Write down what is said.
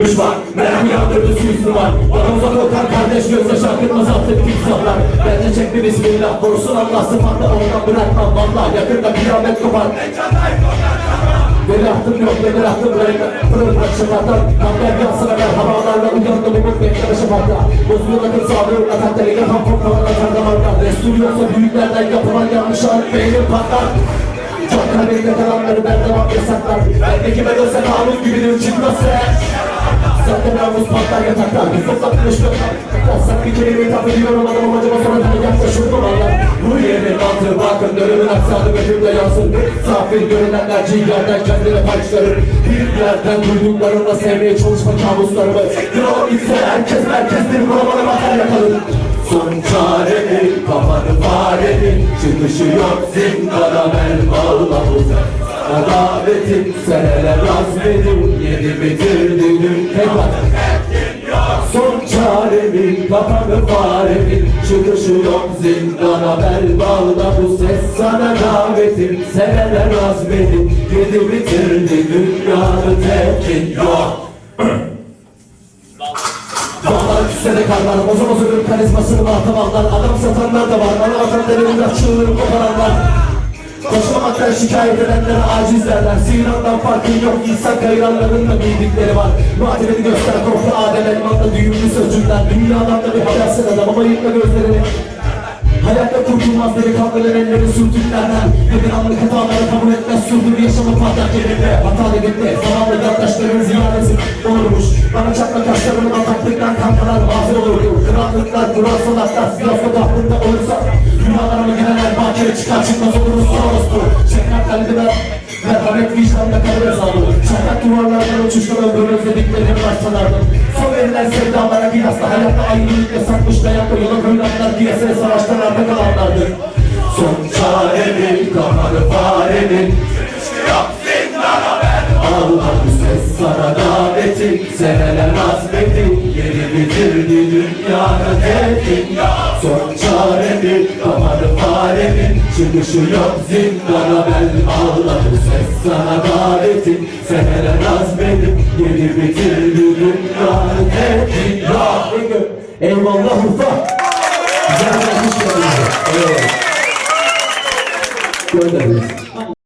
Güç var, merak yağdırdı suisti var? Bana uzak korkan kardeş gözyaşı akıtmaz altı bir saplar Bence çek bir bismillah korusun Allah sıfatla ondan bırakmam valla Yakında kıyamet kopar. Beni attım yok beni attım böyle Fırın bırakışlardan Kamber yansına ver havalarla uyandım umut bekleme şafakta Bozduğun akıl sağlığı Atak deliğe kan kopmalarla kardamarda Destur yoksa büyüklerden yapılan yanlış an Beynim patlar. Çok kalbimde kalanları benden al yasaklar. Bendeki ben ölsen ağrım gibidir Zaten namus patlar yataklar Bir fırsat kılıçlıklar Yasak bir kelimeyi tapılıyorum adamım acaba sonra da yaklaşırdım Allah Bu yerin mantığı bakın ölümün aksanı gözümde yansın. Safir görünenler ciğerden kendine Bir yerden duyduklarımla sevmeye çalışma kabuslarımı Kral ise herkes merkezdir buralara bakar yakalır. Son çarenin kafanı farenin Çıkışı yok zindana bel bağlamız Adavetin seneler azmedim. Yedi bitirdi dün çaremin kafanı faremin Çıkışı yok zindana. Bel bağla Bu ses sana davetim. Seneler azmedim Yedi bitirdi. Dünyanı tekin yok Dağlar küsede karlar, boza bir karizmasını mahtavallar Adam satanlar da var, bana vatan derin çığırını koparanlar Koşmamaktan şikayet edenlere aciz derler Sinan'dan farkın yok, insan kayıranların da bildikleri var. Muhatebini göster, Adem Elman'da düğümlü sözcükler Dünyadan da bir habersin adam ama yıkma gözlerini. Hayatta kurtulmaz delikanlıların elleri sürtüklerden. Dedin anlık hataları kabul etmez sürdür yaşamı patlak yerinde. Hatalı gitti zamanla yandaşların ziyareti olurmuş Bana çakma kaşlarımın ataklıktan kankalar mazur olurdu Krallıklar, kural sanatlar, siyasi aklında olursa. Rüyalarıma girenler bakire çıkar çıkmaz oluruz sorospu Şefkat kalbime Merhamet vicdanla kalır hesabı Şafak duvarlardan uçuştan öldürür dediklerini başsalardım verilen sevdalara kıyasla hayatta ayrılık yasakmış Dayatta yola koyulanlar piyasaya savaştan arda kalanlardır? Son çaremin kafanı faremin Allah bu ses sana davetim Seneler azmetim Yeni bitirdi dünyanın tekin Son çaremin kafanı faremin Çıkışı yok zindana bel Allah bu ses sana davetim Seneler azmetim Yeni bitirdi Eyvallah Urfa Güzel verin. Evet. Gönderiyoruz.